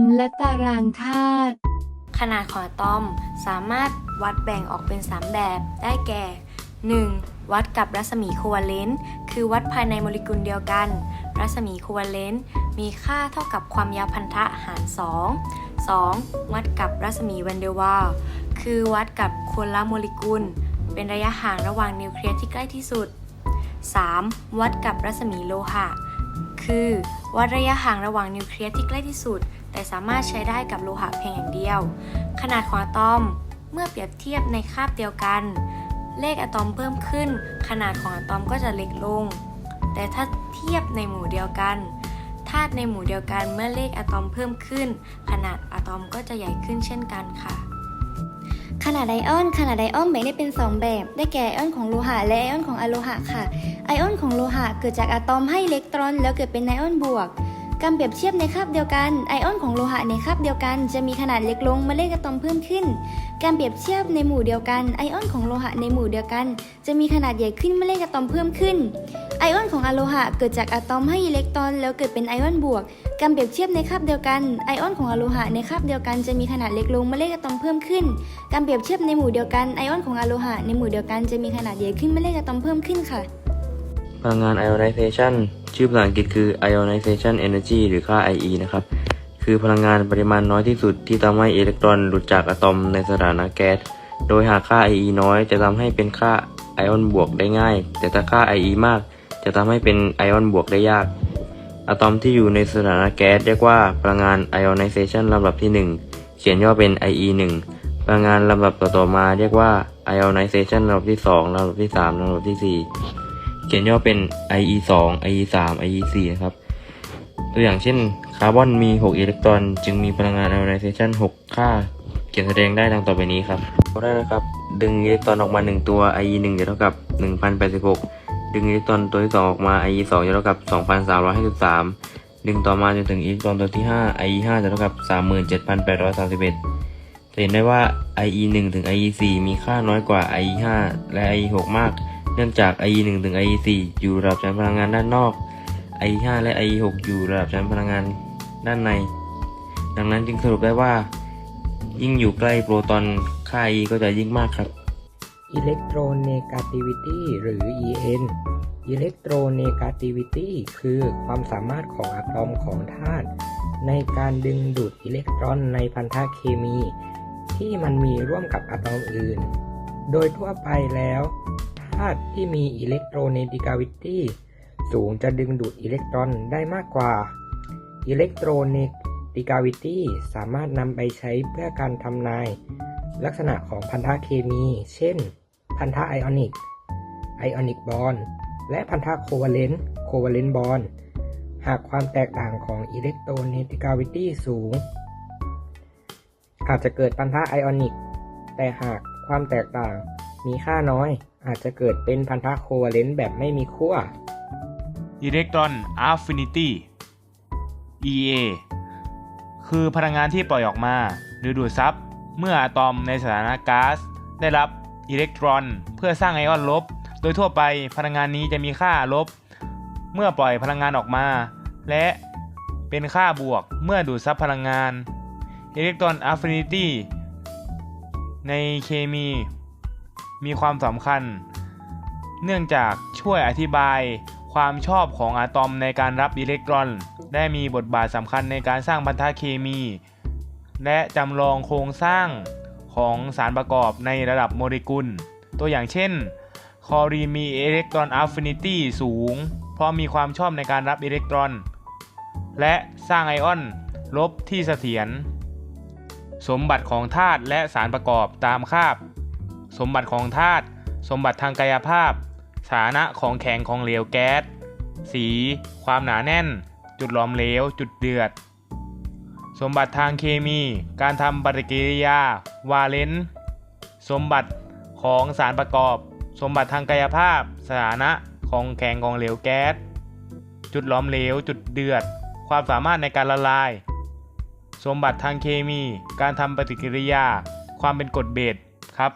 มและตารางธาตุขนาดของอะตอมสามารถวัดแบ่งออกเป็น 3 แบบได้แก่ 1. วัดกับรัศมีโควัลเลนต์คือวัดภายในโมเลกุลเดียวกัน รัศมีโควัลเลนต์มีค่าเท่ากับความยาวพันธะหาร 2 2. วัดกับรัศมีแวนเดอวัลคือวัดกับคนละโมเลกุล เป็นระยะห่างระหว่างนิวเคลียสที่ใกล้ที่สุด 3. วัดกับรัศมีโลหะ คือ วัดระยะห่างระหว่างนิวเคลียสที่ใกล้ที่สุด แต่สามารถใช้ได้กับโลหะเพียงอย่างเดียว ขนาดของอะตอมเมื่อเปรียบเทียบในคาบเดียวกัน เลขอะตอมเพิ่มขึ้น ขนาดของอะตอมก็จะเล็กลง แต่ถ้าเทียบในหมู่เดียวกันธาตุในหมู่เดียวกันเมื่อเลขอะตอมเพิ่มขึ้น ขนาดอะตอมก็จะใหญ่ขึ้นเช่นกันค่ะ ขนาดไอออน ขนาดไอออนแบ่งได้เป็น 2 แบบ ได้แก่ไอออนของโลหะและไอออนของอะโลหะค่ะ ไอออนของโลหะเกิดจากอะตอมให้อิเล็กตรอน แล้วเกิดเป็นไอออนบวก การเปรียบเทียบในคาบเดียวกัน ไอออนของโลหะในคาบเดียวกัน จะมีขนาดเล็กลงเมื่อเลขอะตอมเพิ่มขึ้น การเปรียบเทียบในหมู่เดียวกัน ไอออนของโลหะในหมู่เดียวกัน จะมีขนาดใหญ่ขึ้นเมื่อเลขอะตอมเพิ่มขึ้น ไอออนของอะโลหะเกิดจากอะตอมให้อิเล็กตรอน แล้วเกิดเป็นไอออนบวก การเปรียบเทียบในคาบเดียวกัน ไอออนของอะโลหะในคาบเดียวกัน จะมีขนาดเล็กลงเมื่อเลขอะตอมเพิ่มขึ้น การเปรียบเทียบในหมู่เดียวกัน ไอออนของอะโลหะในหมู่เดียวกัน จะมีขนาดใหญ่ขึ้นเมื่อเลขอะตอมเพิ่มขึ้นค่ะพลังงาน ionization ชื่ ชื่อภาษาอังกฤษคือ ionization energy หรือค่า IE นะครับ คือพลังงานปริมาณน้อยที่สุดที่ทำให้อิเล็กตรอนหลุดจากอะตอมในสถานะแก๊ส โดยหากค่า IE น้อยจะทำให้เป็นค่าไอออนบวกได้ง่าย แต่ถ้าค่า IE มากจะทำให้เป็นไอออนบวกได้ยาก อะตอมที่อยู่ในสถานะแก๊สเรียกว่าพลังงาน ionization ลำดับที่ 1 เขียนย่อเป็น IE 1พลังงานลำดับต่อๆมาเรียกว่า ionization ลำดับที่ 2ลำดับที่ 3ลำดับที่ 4 เขียนย่อเป็น IE 2 IE 3 IE 4นะครับ ตัวอย่างเช่นคาร์บอนมี6อิเล็กตรอน จึงมีพลังงาน ionization 6ค่า เขียนแสดงได้ดังต่อไปนี้ครับเราได้นะครับ ดึงอิเล็กตรอนออกมา 1 ตัว IE 1จะเท่ากับ 1086 ดึงอิเล็กตรอนตัวที่ 2 ออกมา IE 2จะเท่ากับ 2353 ดึงต่อมาจนถึงอิเล็กตรอนตัวที่ 5 IE 5จะเท่ากับ 37,831จะเห็นได้ว่า IE 1 ถึง IE 4มีค่าน้อยกว่า IE 5และ IE 6มาก เนื่องจาก IE 1ถึง IE 4อยู่ระดับชั้นพลังงานด้านนอก IE 5และ IE 6อยู่ระดับชั้นพลังงานด้านใน ดังนั้นจึงสรุปได้ว่า ยิ่งอยู่ใกล้โปรตอนค่า IE ก็จะยิ่งมากครับ Electronegativity หรือ EN Electronegativity คือความสามารถของอะตอมของธาตุในการดึงดูดอิเล็กตรอนในพันธะเคมี ที่มันมีร่วมกับอะตอมอื่น โดยทั่วไปแล้วาตุที่มี Electronegativity สูงจะดึงดูดอิเล็กตรอนได้มากกว่า Electronegativity สามารถนำไปใช้เพื่อการทำนาย ลักษณะของพันธะเคมี เช่น พันธะไอออนิก ไอออนิกบอนและพันธะโควัลเลนต์โควัลเลนต์บอนหากความแตกต่างของอิเล็กโทรเนติกาวิตี้สูง อาจจะเกิดพันธะไอออนิก แต่หากความแตกต่าง มีค่าน้อย อาจจะเกิดเป็นพันธะโควัลเลนต์แบบไม่มีขั้ว Electron Affinity EA คือพลังงานที่ปล่อยออกมา หรือดูดซับเมื่ออะตอมในสถานะก๊าซได้รับอิเล็กตรอน เพื่อสร้างไอออนลบ โดยทั่วไปพลังงานนี้จะมีค่าลบ เมื่อปล่อยพลังงานออกมา และเป็นค่าบวกเมื่อดูดซับพลังงาน Electron Affinity ในเคมี มีความสำคัญ เนื่องจากช่วยอธิบายความชอบของอะตอมในการรับอิเล็กตรอน ได้มีบทบาทสำคัญในการสร้างพันธะเคมี และจำลองโครงสร้างของสารประกอบในระดับโมเลกุล ตัวอย่างเช่น คอรีมีอิเล็กตรอนอัฟฟินิตี้สูง เพราะมีความชอบในการรับอิเล็กตรอน และสร้างไอออนลบที่เสถียรสมบัติของธาตุและสารประกอบตามคาบ สมบัติของธาตุสมบัติทางกายภาพสถานะของแข็งของเหลวแก๊ส สี ความหนาแน่น จุดหลอมเหลว จุดเดือด สมบัติทางเคมี การทำปฏิกิริยา วาเลนต์สมบัติของสารประกอบ สมบัติทางกายภาพ สถานะของแข็งของเหลวแก๊ส จุดหลอมเหลว จุดเดือด ความสามารถในการละลาย สมบัติทางเคมี การทำปฏิกิริยา ความเป็นกรดเบสครับ